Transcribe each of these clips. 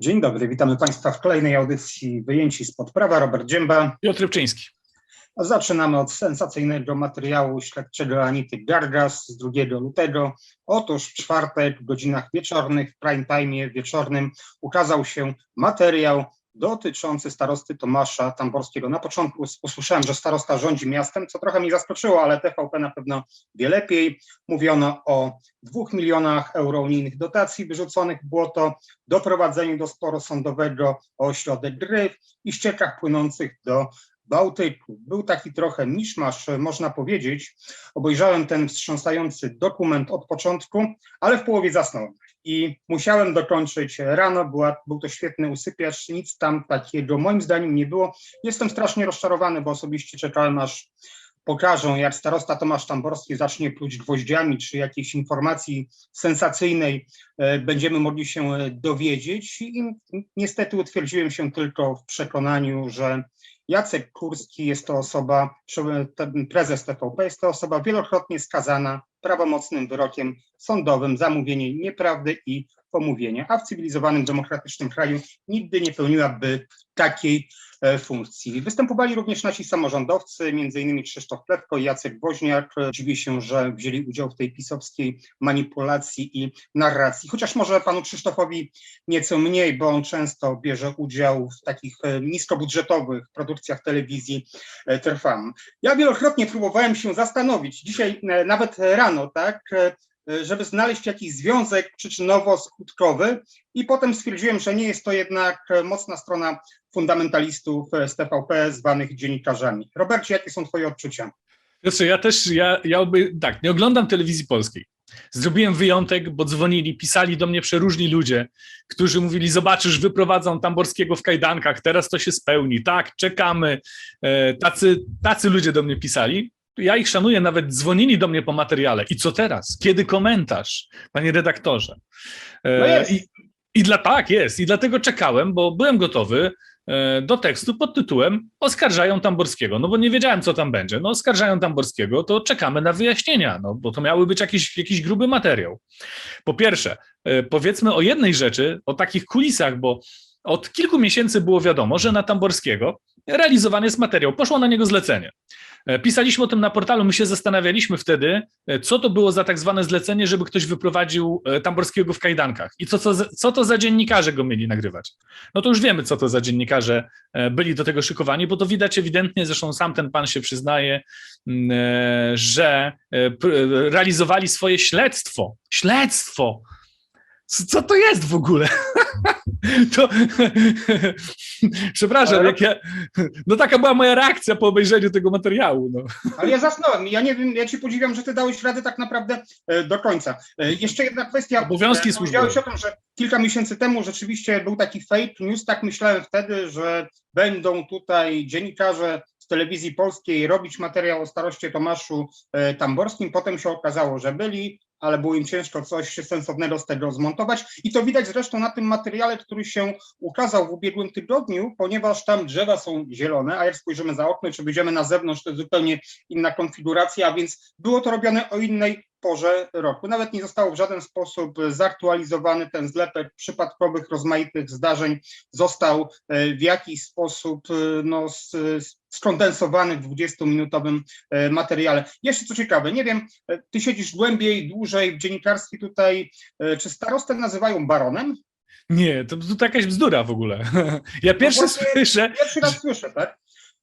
Dzień dobry, witamy Państwa w kolejnej audycji Wyjęci spod prawa. Robert Dzięba. Piotr Rybczyński. A Zaczynamy od sensacyjnego materiału śledczego Anity Gargas z 2 lutego. Otóż w czwartek w godzinach wieczornych, w prime time wieczornym ukazał się materiał dotyczący starosty Tomasza Tamborskiego. Na początku usłyszałem, że starosta rządzi miastem, co trochę mnie zaskoczyło, ale TVP na pewno wie lepiej. Mówiono o dwóch milionach euro unijnych dotacji wyrzuconych w błoto, doprowadzeniu do sporu sądowego o ośrodek Gryf i ściekach płynących do Bałtyku. Był taki trochę miszmasz, można powiedzieć. Obejrzałem ten wstrząsający dokument od początku, ale w połowie zasnąłem i musiałem dokończyć rano. Była, był to świetny usypiacz, nic tam takiego moim zdaniem nie było. Jestem strasznie rozczarowany, bo osobiście czekałem aż pokażą, jak starosta Tomasz Tamborski zacznie pluć gwoździami, czy jakiejś informacji sensacyjnej e, będziemy mogli się dowiedzieć. I niestety utwierdziłem się tylko w przekonaniu, że Jacek Kurski jest to osoba, prezes TVP jest to osoba wielokrotnie skazana prawomocnym wyrokiem sądowym za mówienie nieprawdy i pomówienie, a w cywilizowanym, demokratycznym kraju nigdy nie pełniłaby takiej funkcji. Występowali również nasi samorządowcy, innymi Krzysztof Plewko i Jacek Woźniak. Dziwię się, że wzięli udział w tej pisowskiej manipulacji i narracji, chociaż może panu Krzysztofowi nieco mniej, bo on często bierze udział w takich e, niskobudżetowych produkcjach telewizji e, Trwam. Ja wielokrotnie próbowałem się zastanowić, dzisiaj nawet rano, tak, żeby znaleźć jakiś związek przyczynowo-skutkowy i potem stwierdziłem, że nie jest to jednak mocna strona fundamentalistów z TVP zwanych dziennikarzami. Robercie, jakie są twoje odczucia? Piotrze, ja też, ja, ja oby, tak, nie oglądam telewizji polskiej. Zrobiłem wyjątek, bo dzwonili, pisali do mnie przeróżni ludzie, którzy mówili: Zobaczysz, wyprowadzą Tamborskiego w kajdankach, teraz to się spełni. Tak, czekamy. E, tacy, tacy ludzie do mnie pisali ja ich szanuję, nawet dzwonili do mnie po materiale. I co teraz? Kiedy komentarz, panie redaktorze? No jest. I, I dla tak jest. I dlatego czekałem, bo byłem gotowy e, do tekstu pod tytułem Oskarżają Tamborskiego. No bo nie wiedziałem, co tam będzie. No, oskarżają Tamborskiego, to czekamy na wyjaśnienia, no bo to miały być jakiś, jakiś gruby materiał. Po pierwsze, e, powiedzmy o jednej rzeczy, o takich kulisach, bo od kilku miesięcy było wiadomo, że na Tamborskiego realizowany jest materiał. Poszło na niego zlecenie. E, pisaliśmy o tym na portalu, my się zastanawialiśmy wtedy, e, co to było za tak zwane zlecenie, żeby ktoś wyprowadził e, Tamborskiego w kajdankach i co, co, co to za dziennikarze go mieli nagrywać. No to już wiemy, co to za dziennikarze byli do tego szykowani, bo to widać ewidentnie, zresztą sam ten pan się przyznaje, mm, że realizowali swoje śledztwo. Śledztwo! Co to jest w ogóle? To, przepraszam, jak ja, no taka była moja reakcja po obejrzeniu tego materiału. No. Ale ja zasnąłem, ja nie wiem, ja ci podziwiam, że ty dałeś radę tak naprawdę e, do końca. E, jeszcze jedna kwestia. Obowiązki e, służbowe. Powiedziałeś o tym, że kilka miesięcy temu rzeczywiście był taki fake news, tak myślałem wtedy, że będą tutaj dziennikarze z telewizji polskiej robić materiał o staroście Tomaszu Tamborskim. Potem się okazało, że byli, ale było im ciężko coś sensownego z tego zmontować. I to widać zresztą na tym materiale, który się ukazał w ubiegłym tygodniu, ponieważ tam drzewa są zielone, a jak spojrzymy za okno, czy wyjdziemy na zewnątrz, to jest zupełnie inna konfiguracja, a więc było to robione o innej porze roku. Nawet nie został w żaden sposób zaktualizowany ten zlepek przypadkowych, rozmaitych zdarzeń. Został e, w jakiś sposób e, no, skondensowany w 20-minutowym e, materiale. Jeszcze co ciekawe, nie wiem, ty siedzisz głębiej, dłużej w dziennikarstwie tutaj, czy starostę nazywają baronem? Nie, to, to jakaś bzdura w ogóle. Ja pierwszy no słyszę. Pierwszy raz słyszę, tak?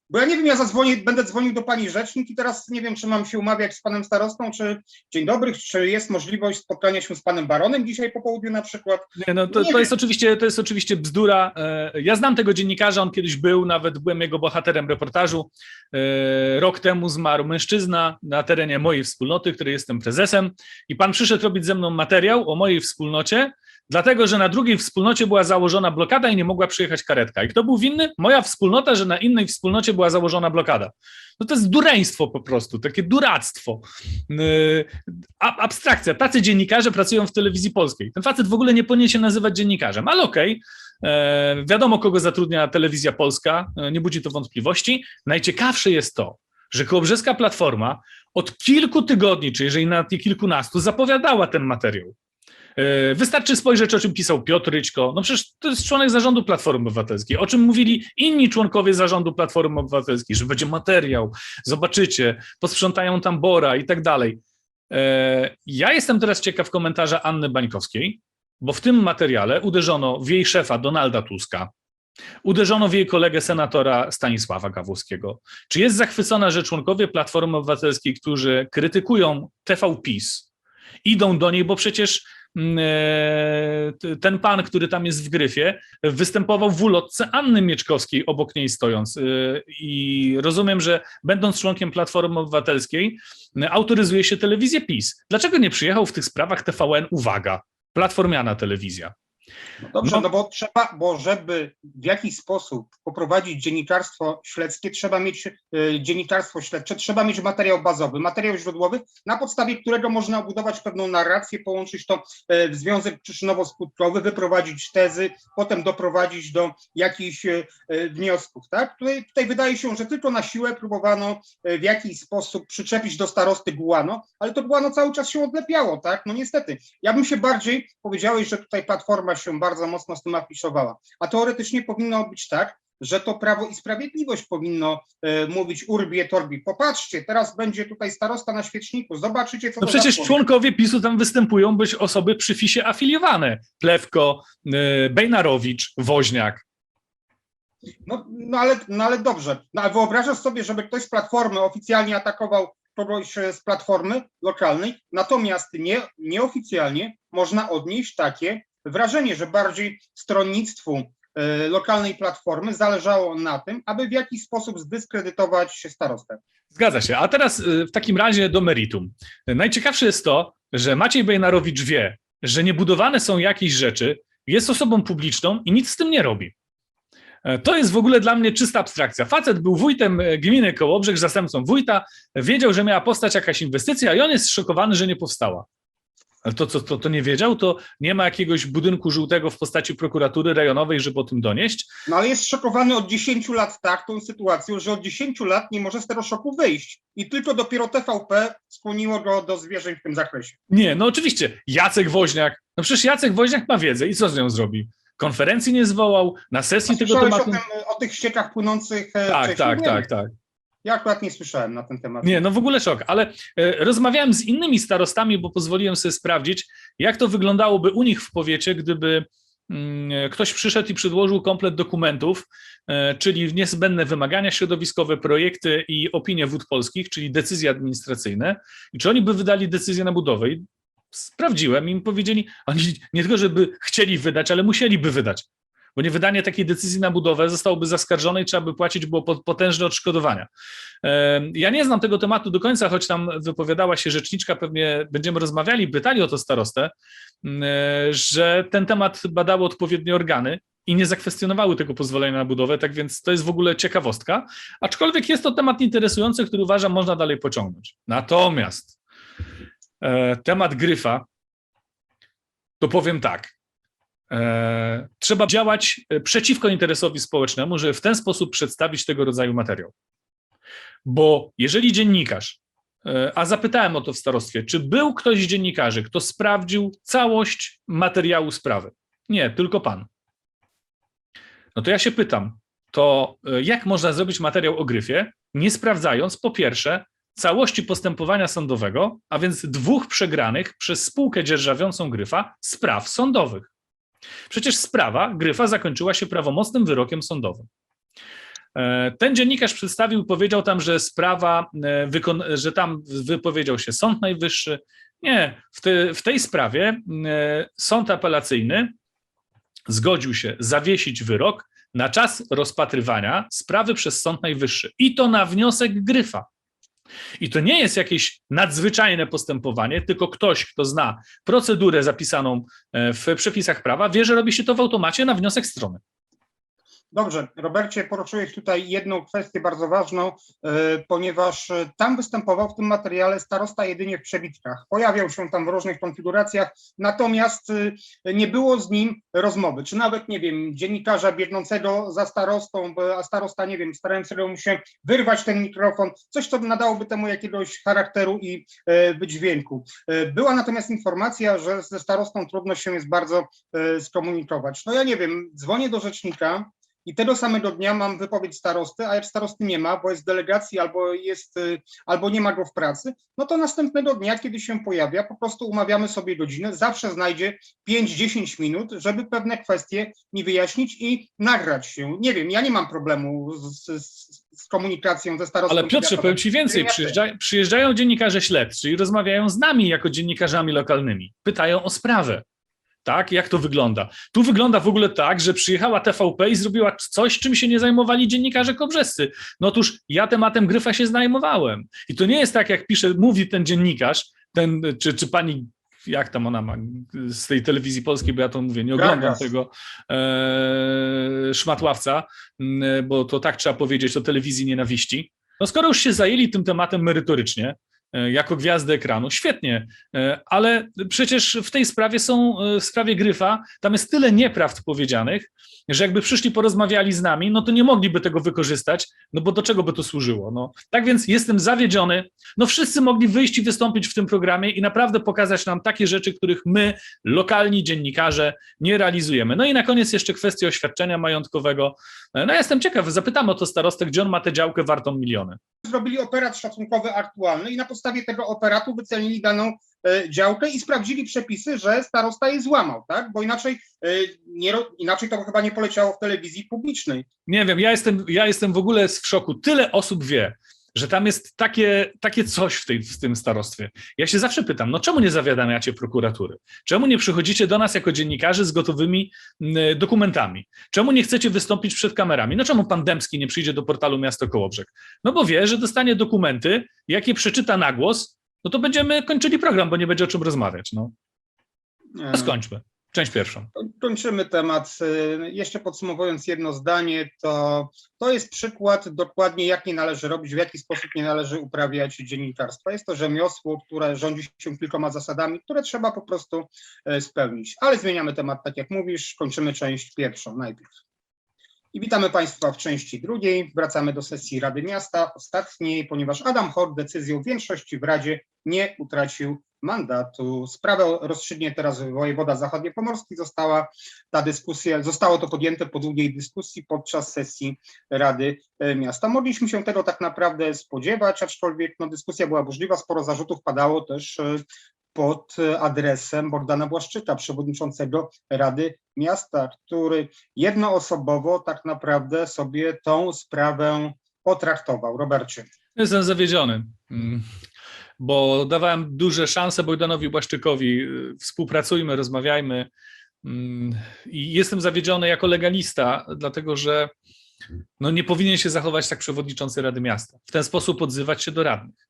Bo ja nie wiem, ja zadzwonię, będę dzwonił do pani rzecznik i teraz nie wiem, czy mam się umawiać z panem starostą, czy dzień dobry, czy jest możliwość spotkania się z panem baronem dzisiaj po południu na przykład. Nie, no to, nie to jest oczywiście, to jest oczywiście bzdura. E, ja znam tego dziennikarza, on kiedyś był, nawet byłem jego bohaterem reportażu. E, rok temu zmarł mężczyzna na terenie mojej wspólnoty, której jestem prezesem i pan przyszedł robić ze mną materiał o mojej wspólnocie, dlatego że na drugiej wspólnocie była założona blokada i nie mogła przyjechać karetka. I kto był winny? Moja wspólnota, że na innej wspólnocie była założona blokada. No to jest dureństwo po prostu, takie duractwo. Yy, abstrakcja. Tacy dziennikarze pracują w telewizji polskiej. Ten facet w ogóle nie powinien się nazywać dziennikarzem, ale okej. Okay. E, wiadomo, kogo zatrudnia telewizja polska, e, nie budzi to wątpliwości. Najciekawsze jest to, że Kołobrzeska Platforma od kilku tygodni, czy jeżeli nawet kilkunastu, zapowiadała ten materiał Wystarczy spojrzeć, o czym pisał Piotr Ryćko. No przecież to jest członek zarządu Platformy Obywatelskiej. O czym mówili inni członkowie zarządu Platformy Obywatelskiej, że będzie materiał, zobaczycie, posprzątają tam Bora i tak dalej. E, Ja jestem teraz ciekaw komentarza Anny Bańkowskiej, bo w tym materiale uderzono w jej szefa Donalda Tuska, uderzono w jej kolegę senatora Stanisława Gawłowskiego. Czy jest zachwycona, że członkowie Platformy Obywatelskiej, którzy krytykują TV PiS, idą do niej, bo przecież e, ten pan, który tam jest w gryfie, występował w ulotce Anny Mieczkowskiej obok niej stojąc. E, I rozumiem, że będąc członkiem Platformy Obywatelskiej, autoryzuje się telewizję PiS. Dlaczego nie przyjechał w tych sprawach TVN? Uwaga, platformiana telewizja. No dobrze, No. no, bo trzeba, bo żeby w jakiś sposób poprowadzić dziennikarstwo śledzkie, trzeba mieć e, dziennikarstwo śledcze, trzeba mieć materiał bazowy, materiał źródłowy, na podstawie którego można obudować pewną narrację, połączyć to e, w związek przyczynowo-skutkowy, wyprowadzić tezy, potem doprowadzić do jakichś e, wniosków. Tak? Tutaj, tutaj wydaje się, że tylko na siłę próbowano w jakiś sposób przyczepić do starosty Gułano, ale to Gułano cały czas się odlepiało, tak? No niestety. Ja bym się bardziej, powiedziałeś, że tutaj Platforma się bardzo mocno z tym afiszowała, a teoretycznie powinno być tak, że to Prawo i Sprawiedliwość powinno e, mówić urbi et orbi. Popatrzcie, teraz będzie tutaj starosta na świeczniku, zobaczycie, co No przecież członkowie PiSu tam występują być osoby przy FISie afiliowane. Plewko, e, Bejnarowicz, Woźniak. No, no, ale, no ale dobrze. No, ale wyobrażasz sobie, żeby ktoś z Platformy oficjalnie atakował kogoś e, z Platformy lokalnej, natomiast nie, nieoficjalnie można odnieść takie wrażenie, że bardziej stronnictwu e, lokalnej Platformy zależało na tym, aby w jakiś sposób zdyskredytować starostę. Zgadza się. A teraz y, w takim razie do meritum. Najciekawsze jest to, że Maciej Bejnarowicz wie, że niebudowane są jakieś rzeczy, jest osobą publiczną i nic z tym nie robi. E, To jest w ogóle dla mnie czysta abstrakcja. Facet był wójtem e, gminy Kołobrzeg, zastępcą wójta, wiedział, że miała powstać jakaś inwestycja i on jest szokowany, że nie powstała. Ale to, co to, to nie wiedział, to nie ma jakiegoś budynku żółtego w postaci prokuratury rejonowej, żeby o tym donieść. No ale jest szokowany od 10 lat tak tą sytuacją, że od 10 lat nie może z tego szoku wyjść. I tylko dopiero TVP skłoniło go do zwierzeń w tym zakresie. Nie, no oczywiście. Jacek Woźniak. No przecież Jacek Woźniak ma wiedzę i co z nią zrobi? Konferencji nie zwołał, na sesji tego Słyszałeś o, tematu. tym, o tych ściekach płynących e, Tak, tak, tak, wiem. tak. Ja akurat nie słyszałem na ten temat. Nie, no w ogóle szok, ale e, rozmawiałem z innymi starostami, bo pozwoliłem sobie sprawdzić, jak to wyglądałoby u nich w powiecie, gdyby mm, ktoś przyszedł i przedłożył komplet dokumentów, e, czyli niezbędne wymagania środowiskowe, projekty i opinie wód polskich, czyli decyzje administracyjne, i czy oni by wydali decyzję na budowę. I sprawdziłem, im powiedzieli, oni nie tylko, żeby chcieli wydać, ale musieliby wydać. Bo niewydanie takiej decyzji na budowę zostałoby zaskarżone i trzeba by płacić było pot- potężne odszkodowania. Ja nie znam tego tematu do końca, choć tam wypowiadała się rzeczniczka, pewnie będziemy rozmawiali, pytali o to starostę, że ten temat badały odpowiednie organy i nie zakwestionowały tego pozwolenia na budowę, tak więc to jest w ogóle ciekawostka, aczkolwiek jest to temat interesujący, który uważam można dalej pociągnąć. Natomiast e, temat gryfa, to powiem tak, trzeba działać e, przeciwko interesowi społecznemu, żeby w ten sposób przedstawić tego rodzaju materiał. Bo jeżeli dziennikarz, e, a zapytałem o to w starostwie, czy był ktoś z dziennikarzy, kto sprawdził całość materiału sprawy? Nie, tylko pan. No to ja się pytam, to e, jak można zrobić materiał o gryfie, nie sprawdzając po pierwsze całości postępowania sądowego, a więc dwóch przegranych przez spółkę dzierżawiącą gryfa spraw sądowych. Przecież sprawa Gryfa zakończyła się prawomocnym wyrokiem sądowym. E, Ten dziennikarz przedstawił, powiedział tam, że sprawa, e, że tam wypowiedział się Sąd Najwyższy. Nie, w, te, w tej sprawie e, sąd apelacyjny zgodził się zawiesić wyrok na czas rozpatrywania sprawy przez Sąd Najwyższy i to na wniosek Gryfa. I to nie jest jakieś nadzwyczajne postępowanie, tylko ktoś, kto zna procedurę zapisaną e, w przepisach prawa, wie, że robi się to w automacie na wniosek strony. Dobrze, Robercie, poruszyłeś tutaj jedną kwestię bardzo ważną, e, ponieważ e, tam występował w tym materiale starosta jedynie w przebitkach. Pojawiał się tam w różnych konfiguracjach, natomiast e, nie było z nim rozmowy, czy nawet, nie wiem, dziennikarza biegnącego za starostą, a starosta, nie wiem, starającego mu się wyrwać ten mikrofon, coś, co nadałoby temu jakiegoś charakteru i wydźwięku. Była natomiast informacja, że ze starostą trudno się jest bardzo skomunikować. No ja nie wiem, dzwonię do rzecznika, i tego samego dnia mam wypowiedź starosty, a jak starosty nie ma, bo jest w delegacji albo jest, y, albo nie ma go w pracy, no to następnego dnia, kiedy się pojawia, po prostu umawiamy sobie godzinę, zawsze znajdzie 5-10 minut, żeby pewne kwestie mi wyjaśnić i nagrać się. Nie wiem, ja nie mam problemu z, z, z komunikacją ze starostą. Ale Piotrze, powiem Ci więcej, przyjeżdża, przyjeżdżają dziennikarze śledczy i rozmawiają z nami jako dziennikarzami lokalnymi. Pytają o sprawę. Tak, jak to wygląda? Tu wygląda w ogóle tak, że przyjechała TVP i zrobiła coś, czym się nie zajmowali dziennikarze kobrzescy. No otóż ja tematem gryfa się zajmowałem. I to nie jest tak, jak pisze, mówi ten dziennikarz, ten, czy, czy pani, jak tam ona ma z tej telewizji polskiej, bo ja to mówię, nie oglądam tego e, szmatławca, bo to tak trzeba powiedzieć, to telewizji nienawiści. No skoro już się zajęli tym tematem merytorycznie, jako gwiazdy ekranu, świetnie, e, ale przecież w tej sprawie są, e, w sprawie Gryfa, tam jest tyle nieprawd powiedzianych, że jakby przyszli, porozmawiali z nami, no to nie mogliby tego wykorzystać, no bo do czego by to służyło? No, tak więc jestem zawiedziony. No wszyscy mogli wyjść i wystąpić w tym programie i naprawdę pokazać nam takie rzeczy, których my, lokalni dziennikarze, nie realizujemy. No i na koniec jeszcze kwestia oświadczenia majątkowego. E, No ja jestem ciekaw, zapytam o to starostę, gdzie on ma tę działkę wartą miliony. zrobili operat szacunkowy aktualny i na podstawie tego operatu wycenili daną e, działkę i sprawdzili przepisy, że starosta je złamał, tak? Bo inaczej, e, nie, inaczej to chyba nie poleciało w telewizji publicznej. Nie wiem, ja jestem, ja jestem w ogóle w szoku. Tyle osób wie, że tam jest takie, takie coś w, tej, w tym starostwie. Ja się zawsze pytam, no czemu nie zawiadamiacie prokuratury? Czemu nie przychodzicie do nas jako dziennikarze z gotowymi dokumentami? Czemu nie chcecie wystąpić przed kamerami? No czemu pan Dębski nie przyjdzie do portalu Miasto Kołobrzeg? No bo wie, że dostanie dokumenty, jakie przeczyta na głos, no to będziemy kończyli program, bo nie będzie o czym rozmawiać. No, E, skończmy. Część pierwszą. Kończymy temat. E, Jeszcze podsumowując jedno zdanie, to to jest przykład dokładnie, jak nie należy robić, w jaki sposób nie należy uprawiać dziennikarstwa. Jest to rzemiosło, które rządzi się kilkoma zasadami, które trzeba po prostu e, spełnić. Ale zmieniamy temat, tak jak mówisz, kończymy część pierwszą najpierw. I witamy Państwa w części drugiej. Wracamy do sesji Rady Miasta, ostatniej, ponieważ Adam Hort decyzją większości w Radzie nie utracił mandatu. Sprawę rozstrzygnie teraz wojewoda zachodniopomorski. Została ta dyskusja, zostało to podjęte po długiej dyskusji podczas sesji Rady e, Miasta. Mogliśmy się tego tak naprawdę spodziewać, aczkolwiek no, dyskusja była burzliwa, sporo zarzutów padało też e, pod e, adresem Bogdana Błaszczyka, przewodniczącego Rady Miasta, który jednoosobowo tak naprawdę sobie tą sprawę potraktował. Robercie. Jestem zawiedziony, mm, bo dawałem duże szanse Bogdanowi Błaszczykowi. y, Współpracujmy, rozmawiajmy. mm, I jestem zawiedziony jako legalista, dlatego że no nie powinien się zachować tak przewodniczący Rady Miasta. W ten sposób odzywać się do radnych.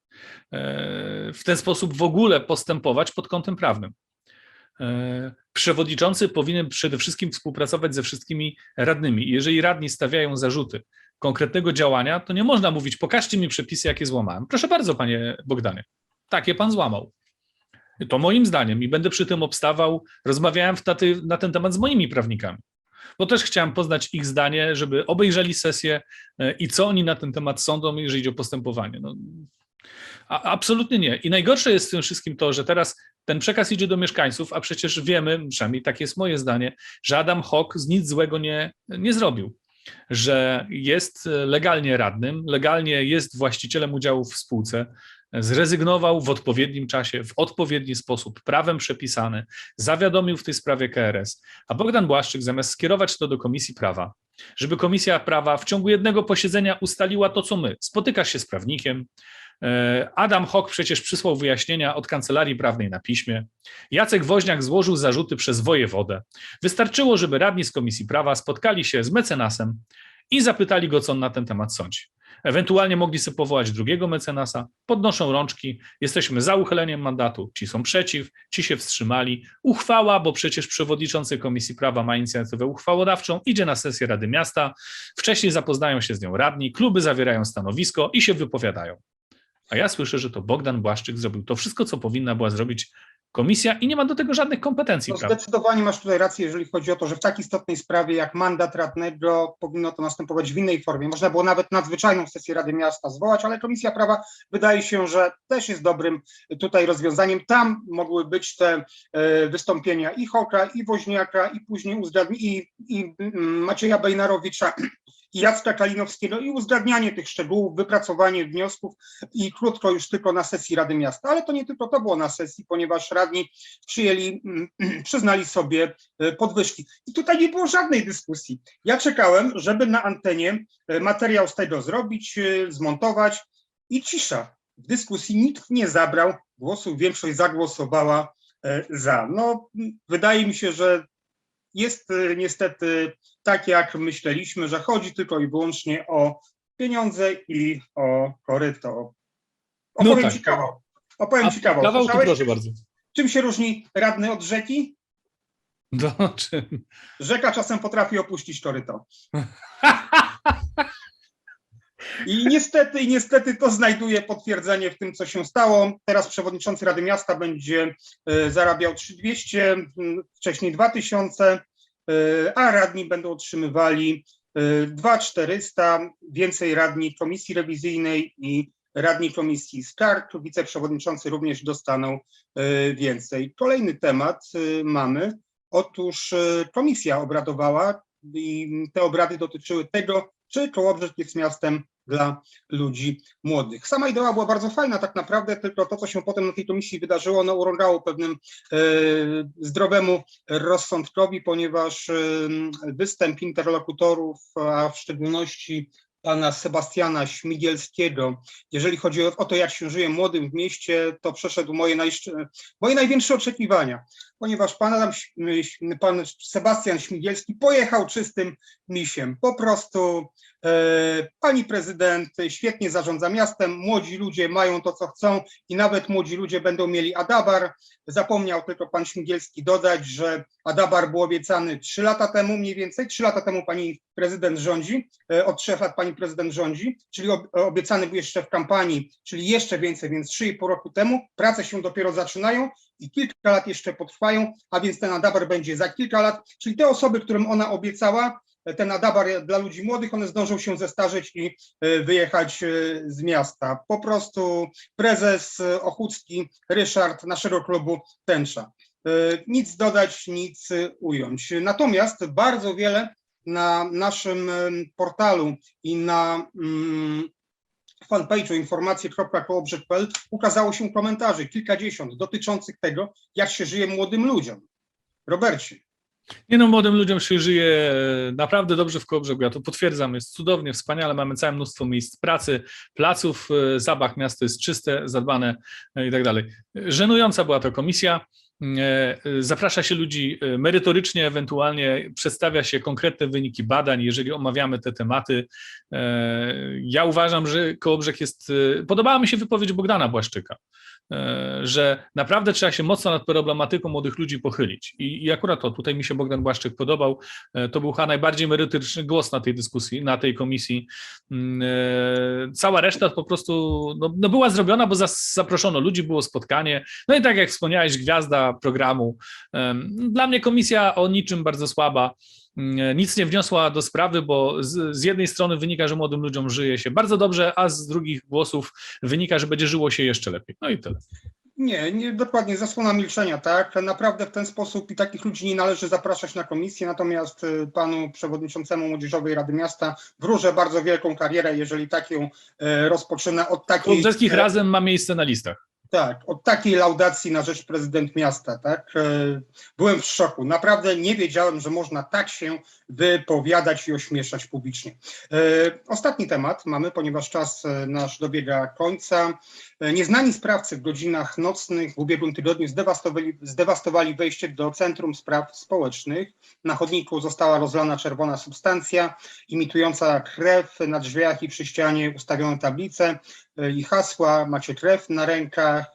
E, W ten sposób w ogóle postępować pod kątem prawnym. E, Przewodniczący powinien przede wszystkim współpracować ze wszystkimi radnymi. Jeżeli radni stawiają zarzuty, konkretnego działania, to nie można mówić, pokażcie mi przepisy, jakie złamałem. Proszę bardzo, panie Bogdanie, takie pan złamał. To moim zdaniem i będę przy tym obstawał, rozmawiałem na, na ten temat z moimi prawnikami, bo też chciałem poznać ich zdanie, żeby obejrzeli sesję e, i co oni na ten temat sądzą, jeżeli idzie o postępowanie. No, absolutnie nie. I najgorsze jest w tym wszystkim to, że teraz ten przekaz idzie do mieszkańców, a przecież wiemy, przynajmniej takie jest moje zdanie, że Adam Hock nic złego nie, nie zrobił że jest legalnie radnym, legalnie jest właścicielem udziałów w spółce, zrezygnował w odpowiednim czasie, w odpowiedni sposób, prawem przepisany, zawiadomił w tej sprawie KRS, a Bogdan Błaszczyk zamiast skierować to do Komisji Prawa, żeby Komisja Prawa w ciągu jednego posiedzenia ustaliła to, co my, spotykasz się z prawnikiem, e, Adam Hock przecież przysłał wyjaśnienia od Kancelarii Prawnej na piśmie. Jacek Woźniak złożył zarzuty przez wojewodę. Wystarczyło, żeby radni z Komisji Prawa spotkali się z mecenasem i zapytali go, co on na ten temat sądzi. Ewentualnie mogli sobie powołać drugiego mecenasa, podnoszą rączki, jesteśmy za uchyleniem mandatu, ci są przeciw, ci się wstrzymali. Uchwała, bo przecież przewodniczący Komisji Prawa ma inicjatywę uchwałodawczą, idzie na sesję Rady Miasta, wcześniej zapoznają się z nią radni, kluby zawierają stanowisko i się wypowiadają. A ja słyszę, że to Bogdan Błaszczyk zrobił to wszystko, co powinna była zrobić komisja i nie ma do tego żadnych kompetencji. No prawda? zdecydowanie masz tutaj rację, jeżeli chodzi o to, że w tak istotnej sprawie jak mandat radnego powinno to następować w innej formie. Można było nawet nadzwyczajną sesję Rady Miasta zwołać, ale Komisja Prawa wydaje się, że też jest dobrym tutaj rozwiązaniem. Tam mogły być te e, wystąpienia i Hoka, i Woźniaka, i później uzgadni, i, i mm, Macieja Bejnarowicza, i Jacka Kalinowskiego, i uzgadnianie tych szczegółów, wypracowanie wniosków i krótko już tylko na sesji Rady Miasta. Ale to nie tylko to było na sesji, ponieważ radni przyjęli, mm, przyznali sobie e, podwyżki. I tutaj nie było żadnej dyskusji. Ja czekałem, żeby na antenie e, materiał z tego zrobić, e, zmontować i cisza. W dyskusji nikt nie zabrał głosu, większość zagłosowała za. No, m, wydaje mi się, że jest e, niestety tak, jak myśleliśmy, że chodzi tylko i wyłącznie o pieniądze i o koryto. Opowiem tak. ci kawał. Opowiem A ci kawał. kawał to Słyszałeś? proszę bardzo. Czym się różni radny od rzeki? Do czym? Rzeka czasem potrafi opuścić koryto. I niestety, i niestety to znajduje potwierdzenie w tym, co się stało. Teraz przewodniczący Rady Miasta będzie e, zarabiał 3200, m, wcześniej 2000, e, a radni będą otrzymywali e, 2400, więcej radni komisji rewizyjnej i radni komisji skarg. Wiceprzewodniczący również dostaną e, więcej. Kolejny temat e, mamy. Otóż e, komisja obradowała i te obrady dotyczyły tego, czy Kołobrzeg jest miastem dla ludzi młodych. Sama idea była bardzo fajna tak naprawdę, tylko to, co się potem na tej komisji wydarzyło, no urągało pewnym e, zdrowemu rozsądkowi, ponieważ e, występ interlokutorów, a w szczególności pana Sebastiana Śmigielskiego, jeżeli chodzi o, o to, jak się żyje młodym w mieście, to przeszedł moje, moje największe oczekiwania, ponieważ pan, Adam, pan Sebastian Śmigielski pojechał czystym misiem. Po prostu e, pani prezydent świetnie zarządza miastem, młodzi ludzie mają to, co chcą i nawet młodzi ludzie będą mieli Adabar. Zapomniał tylko pan Śmigielski dodać, że Adabar był obiecany trzy lata temu mniej więcej, trzy lata temu pani prezydent rządzi, e, od trzech lat pani prezydent rządzi, czyli ob- obiecany był jeszcze w kampanii, czyli jeszcze więcej, więc trzy i pół roku temu. Prace się dopiero zaczynają i kilka lat jeszcze potrwają, a więc ten Adabar będzie za kilka lat, czyli te osoby, którym ona obiecała, ten Adabar dla ludzi młodych, one zdążą się zestarzeć i e, wyjechać e, z miasta. Po prostu prezes e, Ochódzki, Ryszard naszego klubu Tęcza. Nic dodać, nic ująć. Natomiast bardzo wiele na naszym portalu i na mm, fanpage'u informacje.kołobrzeg.pl ukazało się komentarzy, kilkadziesiąt, dotyczących tego, jak się żyje młodym ludziom. Robercie, Nie no, młodym ludziom się żyje naprawdę dobrze w Kołobrzegu, ja to potwierdzam, jest cudownie, wspaniale, mamy całe mnóstwo miejsc pracy, placów, zabach, miasto jest czyste, zadbane i tak dalej. Żenująca była to komisja, Zaprasza się ludzi e, merytorycznie, ewentualnie przedstawia się konkretne wyniki badań, jeżeli omawiamy te tematy. E, Ja uważam, że Kołobrzeg jest. e, Podobała mi się wypowiedź Bogdana Błaszczyka, e, że naprawdę trzeba się mocno nad problematyką młodych ludzi pochylić. I, i akurat to tutaj mi się Bogdan Błaszczyk podobał. E, To był chyba najbardziej merytoryczny głos na tej dyskusji, na tej komisji. Mm, e, Cała reszta po prostu no, no była zrobiona, bo zaproszono ludzi, było spotkanie. No i tak jak wspomniałeś, gwiazda programu. Dla mnie komisja o niczym bardzo słaba. Mm, Nic nie wniosła do sprawy, bo z, z jednej strony wynika, że młodym ludziom żyje się bardzo dobrze, a z drugich głosów wynika, że będzie żyło się jeszcze lepiej. No i tyle. nie, nie, dokładnie, zasłona milczenia, tak? Naprawdę w ten sposób i takich ludzi nie należy zapraszać na komisję, natomiast y, panu przewodniczącemu Młodzieżowej Rady Miasta wróżę bardzo wielką karierę, jeżeli tak ją e, rozpoczyna od takiej... Zeskich e, razem ma miejsce na listach. Tak, od takiej laudacji na rzecz prezydent miasta, tak? e, Byłem w szoku. Naprawdę nie wiedziałem, że można tak się wypowiadać i ośmieszać publicznie. E, Ostatni temat mamy, ponieważ czas e, nasz dobiega końca. Nieznani sprawcy w godzinach nocnych w ubiegłym tygodniu zdewastowali, zdewastowali wejście do Centrum Spraw Społecznych. Na chodniku została rozlana czerwona substancja imitująca krew. Na drzwiach i przy ścianie ustawiono tablice i hasła. Macie krew na rękach, e,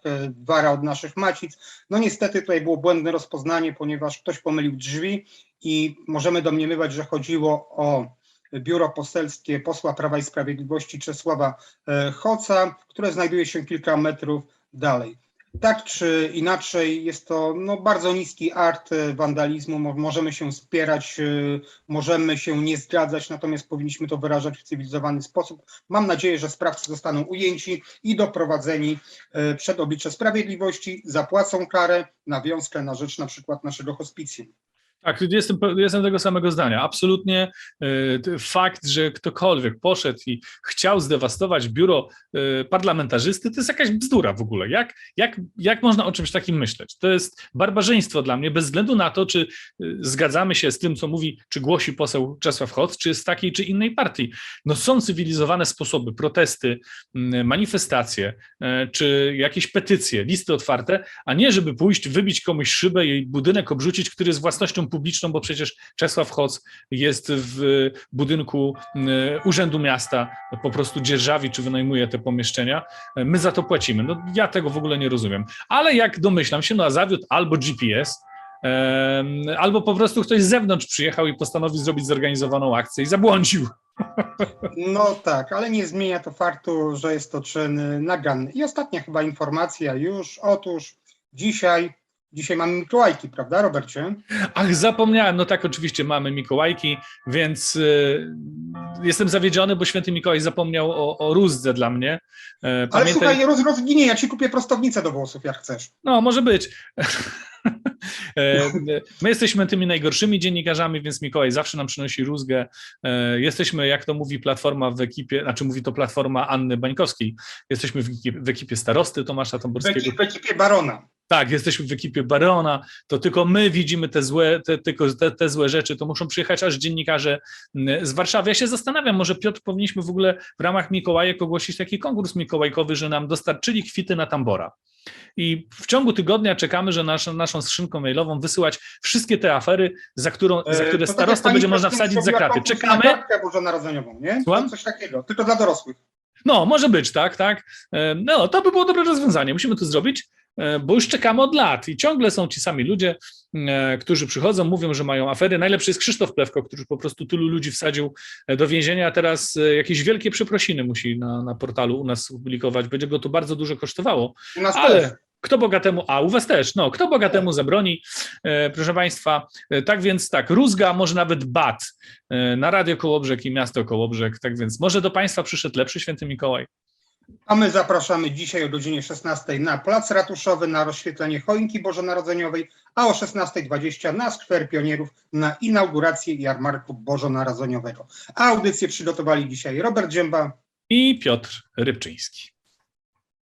wara od naszych macic. No niestety tutaj było błędne rozpoznanie, ponieważ ktoś pomylił drzwi i możemy domniemywać, że chodziło o biuro poselskie posła Prawa i Sprawiedliwości Czesława e, Hoca, które znajduje się kilka metrów dalej. Tak czy inaczej, jest to no, bardzo niski art e, wandalizmu. Mo- Możemy się spierać, e, możemy się nie zgadzać, natomiast powinniśmy to wyrażać w cywilizowany sposób. Mam nadzieję, że sprawcy zostaną ujęci i doprowadzeni e, przed oblicze sprawiedliwości, zapłacą karę na wiązkę na rzecz na przykład naszego hospicjum. Tak, jestem, jestem tego samego zdania. Absolutnie t- fakt, że ktokolwiek poszedł i chciał zdewastować biuro e, parlamentarzysty, to jest jakaś bzdura w ogóle. Jak, jak, jak można o czymś takim myśleć? To jest barbarzyństwo dla mnie, bez względu na to, czy e, zgadzamy się z tym, co mówi, czy głosi poseł Czesław Hoc, czy z takiej, czy innej partii. No są cywilizowane sposoby, protesty, manifestacje, czy jakieś petycje, listy otwarte, a nie żeby pójść, wybić komuś szybę i budynek obrzucić, który jest własnością publiczną, bo przecież Czesław Hoc jest w budynku e, Urzędu Miasta, po prostu dzierżawi czy wynajmuje te pomieszczenia. My za to płacimy. No ja tego w ogóle nie rozumiem. Ale jak domyślam się, no zawiódł albo GPS, albo po prostu ktoś z zewnątrz przyjechał i postanowił zrobić zorganizowaną akcję i zabłądził. No tak, ale nie zmienia to faktu, że jest to czyn naganny. I ostatnia chyba informacja już. Otóż dzisiaj, dzisiaj mamy Mikołajki, prawda, Robercie? Ach, zapomniałem, no tak, oczywiście mamy Mikołajki, więc y, jestem zawiedziony, bo święty Mikołaj zapomniał o, o rózdze dla mnie. E, Ale słuchaj, roz, rozginie, ja ci kupię prostownicę do włosów, jak chcesz. No, może być. E, My jesteśmy tymi najgorszymi dziennikarzami, więc Mikołaj zawsze nam przynosi rózgę. E, Jesteśmy, jak to mówi Platforma w ekipie, znaczy mówi to Platforma Anny Bańkowskiej, jesteśmy w ekipie, w ekipie starosty Tomasza W Tamborskiego. ekipie, w ekipie Barona. Tak, jesteśmy w ekipie Barona, to tylko my widzimy te złe, te, tylko te, te złe rzeczy, to muszą przyjechać aż dziennikarze mm, z Warszawy. Ja się zastanawiam, może Piotr, powinniśmy w ogóle w ramach Mikołajek ogłosić taki konkurs mikołajkowy, że nam dostarczyli kwity na Tambora. I w ciągu tygodnia czekamy, że naszą, naszą skrzynką mailową wysyłać wszystkie te afery, za, którą, za E, które to tak pani będzie można wsadzić za kraty. Czekamy. Bożonarodzeniową, nie? Słucham? Coś takiego, tylko dla dorosłych. No, może być, tak, tak. E, No, to by było dobre rozwiązanie. Musimy to zrobić, bo już czekamy od lat i ciągle są ci sami ludzie, e, którzy przychodzą, mówią, że mają afery. Najlepszy jest Krzysztof Plewko, który po prostu tylu ludzi wsadził e, do więzienia, a teraz e, jakieś wielkie przeprosiny musi na, na portalu u nas publikować. Będzie go to bardzo dużo kosztowało. U nas Ale też. kto bogatemu, a u was też, no, kto bogatemu zabroni, e, proszę państwa, e, tak więc tak, Rózga, może nawet BAT e, na Radio Kołobrzeg i Miasto Kołobrzeg, tak więc może do państwa przyszedł lepszy święty Mikołaj. A my zapraszamy dzisiaj o godzinie 16 na Plac Ratuszowy na rozświetlenie choinki bożonarodzeniowej, a o 16.20 na Skwer Pionierów na inaugurację jarmarku bożonarodzeniowego. A audycję przygotowali dzisiaj Robert Dzięba I Piotr Rybczyński.